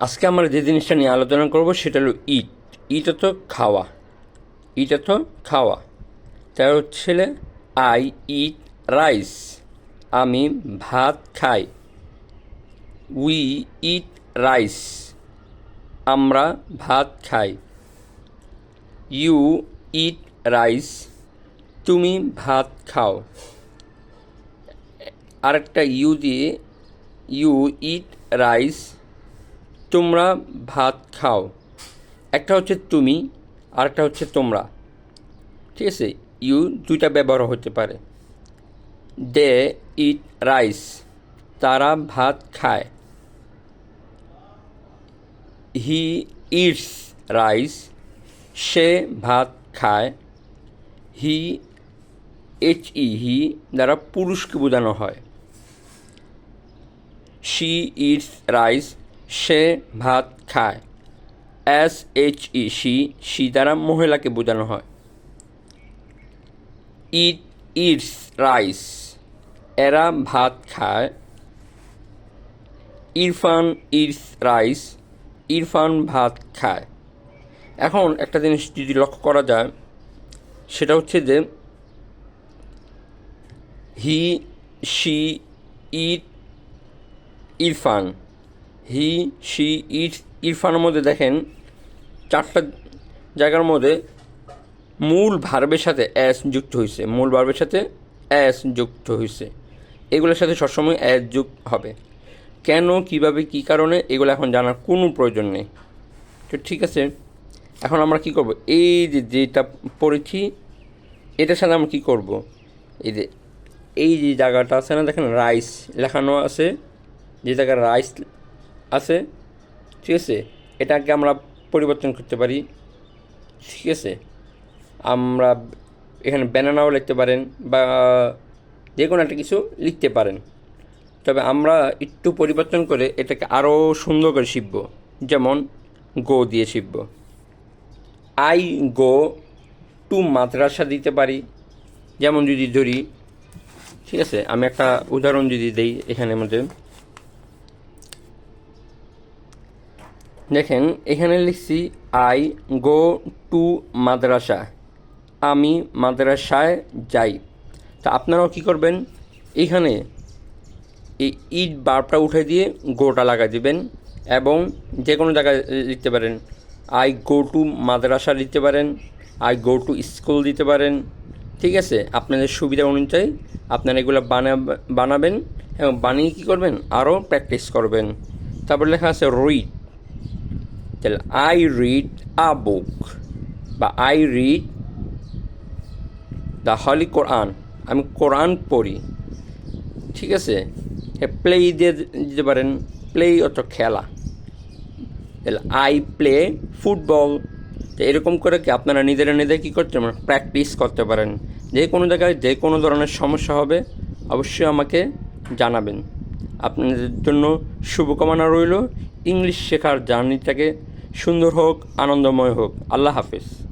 আজকে আমরা যে জিনিসটা নিয়ে আলোচনা করব সেটা হলো ইট। ইট তো খাওয়া। ইট তো খাওয়া। তার হচ্ছে আই ইট রাইস আমি ভাত খাই। উই ইট রাইস আমরা ভাত খাই। ইউ ইট রাইস তুমি ভাত খাও। আরেকটা ইউ দিয়ে ইউ ইট রাইস তোমরা ভাত খাও। একটা হচ্ছে তুমি, আরেকটা হচ্ছে তোমরা। ঠিক আছে, ইউ দুইটা ব্যবহার হতে পারে। দে ইট রাইস, তারা ভাত খায়। হি ইটস রাইস, সে ভাত খায়। হি এইচ ই, হি দ্বারা পুরুষকে বোঝানো হয়। শি ইটস রাইস সে ভাত খায়। S H E C C দ্বারা মহিলাকে বোঝানো হয়। It it's rice. এরা ভাত খায়। Irfan eats rice. ইরফান ভাত খায়। এখন একটা জিনিস যদি লক্ষ্য করা যায়, সেটা হচ্ছে যে, he, she, it, Irfan. He, she, it, ইরফানের মধ্যে দেখেন চারটা জায়গার মধ্যে মূল ভার্বের সাথে অ্যাস যুক্ত হয়েছে মূল ভার্বের সাথে অ্যাস যুক্ত হয়েছে এগুলোর সাথে সবসময় অ্যাস যুক্ত হবে। কেন, কীভাবে, কি কারণে, এগুলো এখন জানার কোনো প্রয়োজন নেই। তো ঠিক আছে, এখন আমরা কি করব? এই যে যেটা পড়েছি, এটার সাথে আমরা কী করব? এই যে এই যে জায়গাটা আছে না, দেখেন, রাইস লেখানো আছে। যে জায়গায় রাইস আছে, ঠিক আছে? এটাকে আমরা পরিবর্তন করতে পারি, ঠিক আছে? আমরা এখানে ব্যানানাও লিখতে পারেন বা যে কোনো একটা কিছু লিখতে পারেন। তবে আমরা একটু পরিবর্তন করে এটাকে আরও সুন্দর করে শিখব। যেমন, গো দিয়ে শিখব। আই গো টু মাদ্রাসা দিতে পারি। যেমন যদি ধরি, ঠিক আছে? আমি একটা উদাহরণ যদি দেই এখানে মধ্যে। দেখেন, এখানে লিখছি আই গো টু মাদ্রাসা। আমি মাদ্রাসায় যাই। তা আপনারাও কী করবেন? এখানে এই ইট বারটা উঠে দিয়ে গোটা লাগা দিবেন এবং যে কোনো জায়গায় লিখতে পারেন আই গো টু মাদ্রাসা দিতে পারেন আই গো টু স্কুল দিতে পারেন। ঠিক আছে? আপনাদের সুবিধা অনুযায়ী আপনারা এগুলো বানা, বানাবেন এবং বানিয়ে কী করবেন? আরও প্র্যাকটিস করবেন। তারপর লেখা আছে রিড তাহলে আই রিড আ বুক বা I read the holy Quran আমি কোরআন পড়ি। ঠিক আছে? প্লে দিয়ে দিতে পারেন। প্লে অত খেলা। তাহলে আই প্লে ফুটবল তো এরকম করে কি আপনারা নিজেরা নিজে কী করতে পারেন? প্র্যাকটিস করতে পারেন। যে কোনো জায়গায় যে কোনো ধরনের সমস্যা হবে, অবশ্যই আমাকে জানাবেন। আপনাদের জন্য শুভকামনা রইল। ইংলিশ শেখার জার্নিটাকে সুন্দর হোক আনন্দময় হোক। আল্লাহ হাফেজ।